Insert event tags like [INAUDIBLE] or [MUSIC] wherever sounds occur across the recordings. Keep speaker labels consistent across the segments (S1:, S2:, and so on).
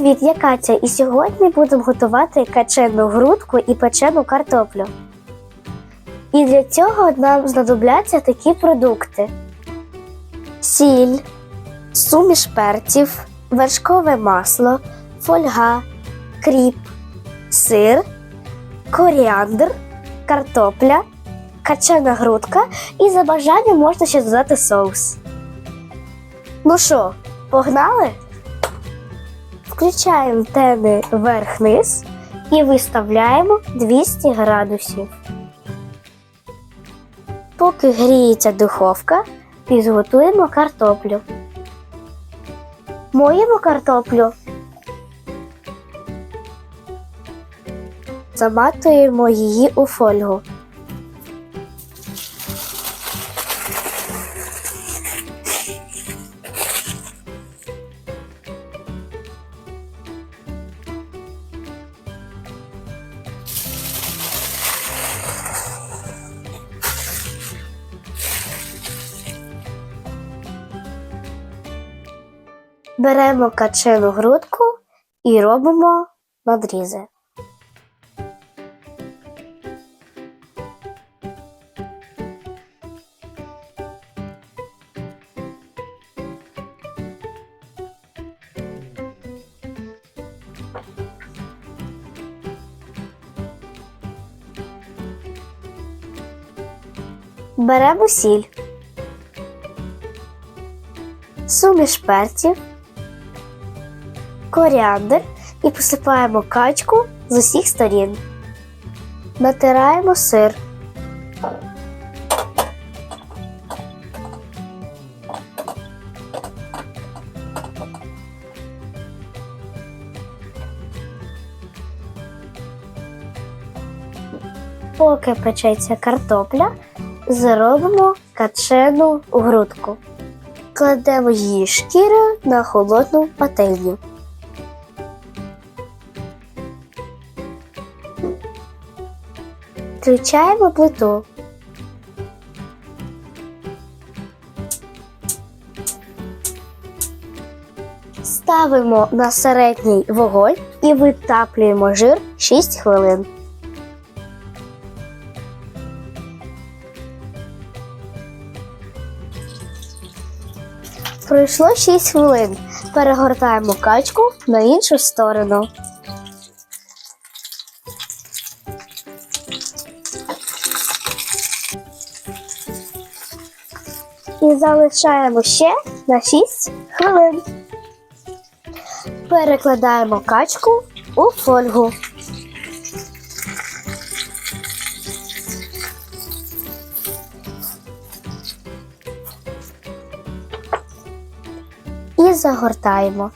S1: Привіт, я Катя, і сьогодні будемо готувати качену грудку і печену картоплю. І для цього нам знадобляться такі продукти: сіль, суміш перців, вершкове масло, фольга, кріп, сир, коріандр, картопля, качана грудка і за бажанням можна ще додати соус. Ну що, погнали? Включаємо тени вверх-низ і виставляємо 200 градусів. Поки гріється духовка, підготуємо картоплю. Моємо картоплю. Заматуємо її у фольгу. Беремо качену грудку і робимо надрізи. Беремо сіль, суміш перців, коріандр і посипаємо качку з усіх сторін. Натираємо сир. Поки печеться картопля, зробимо качену грудку. Кладемо її шкіру на холодну пательню. Включаємо плиту. Ставимо на середній вогонь і витаплюємо жир 6 хвилин. Пройшло 6 хвилин. Перегортаємо качку на іншу сторону. І залишаємо ще на 6 хвилин. Перекладаємо качку у фольгу. І загортаємо.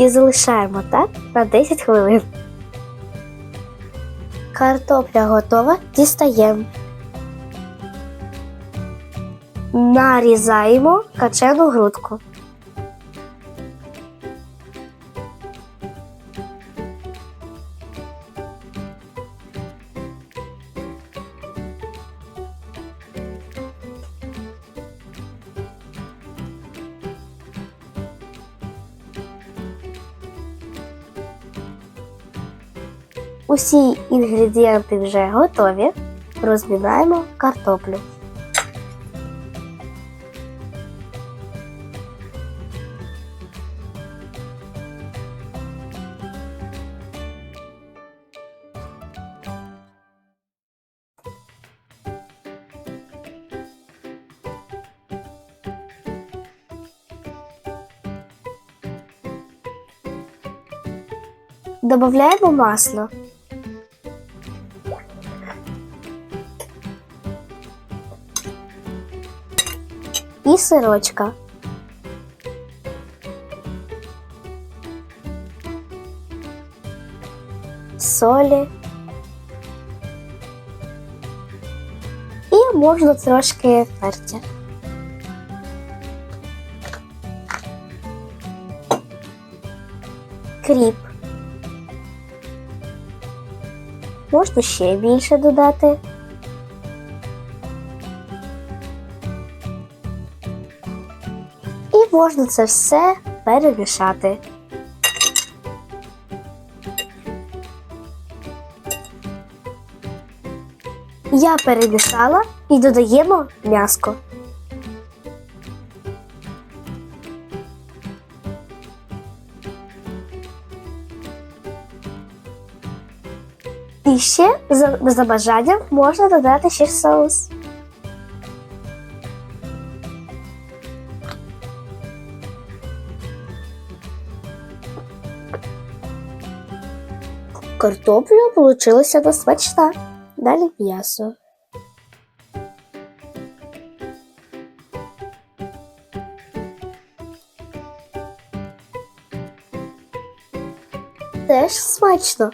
S1: І залишаємо так на 10 хвилин. Картопля готова, дістаємо. Нарізаємо качену грудку. Усі інгредієнти вже готові. Розмінаємо картоплю. Добавляємо масло. І сирочка. Солі. І можна трошки перця. кріп, можна ще більше додати. Можна це все перемішати. Я перемішала і додаємо м'яско. І ще за, бажанням можна додати ще соус. Картопля получилася досить смачна. Далі м'ясо. Теж смачно.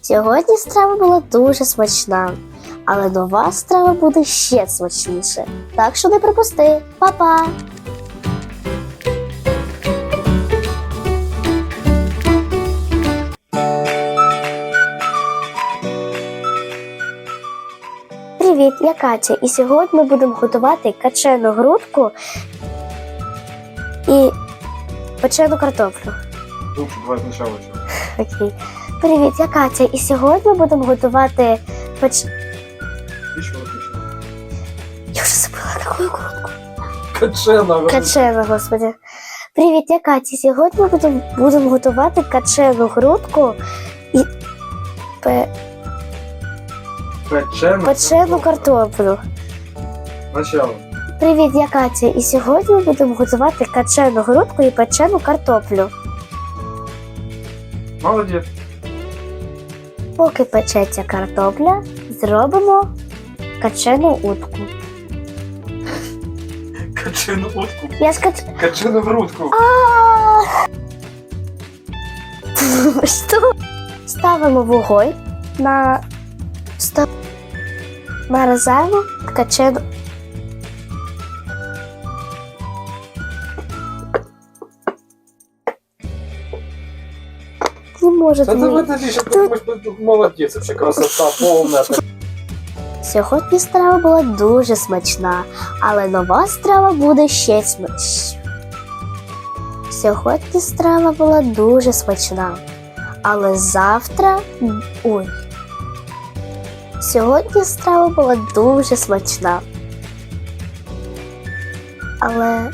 S1: Сьогодні страва була дуже смачна, але нова страва буде ще смачніше. Так що не пропусти. Па-па! Привіт, я Катя, і сьогодні ми будемо готувати качену грудку і печену картоплю.
S2: Лучше давай что.
S1: Окей. Привіт, я Катя, і сьогодні ми будемо готувати печ... Я вже забула таку грудку.
S2: Качена.
S1: Качена, господи. Привіт, я Катя. Сьогодні ми будемо, будемо готувати качену грудку і пе...
S2: Качена.
S1: печену картоплю.
S2: Сначала.
S1: Привіт, я Катя. І сьогодні ми будемо готувати качену грудку і печену картоплю.
S2: Молодец.
S1: Поки печеться картопля, зробимо качену утку.
S2: Качену утку.
S1: Я ж кач...
S2: Качену грудку. [LAUGHS]
S1: Що? Ставимо вогонь на нарізаємо качену. Не може
S2: Да ты
S1: мені.
S2: вот отлично, ты думаешь, молодец, вообще красота полная.
S1: Сьогодні страва була дуже смачна, але нова страва буде ще смачніша. Сьогодні страва була дуже смачна, але завтра. Ой. Сьогодні страва була дуже смачна. Але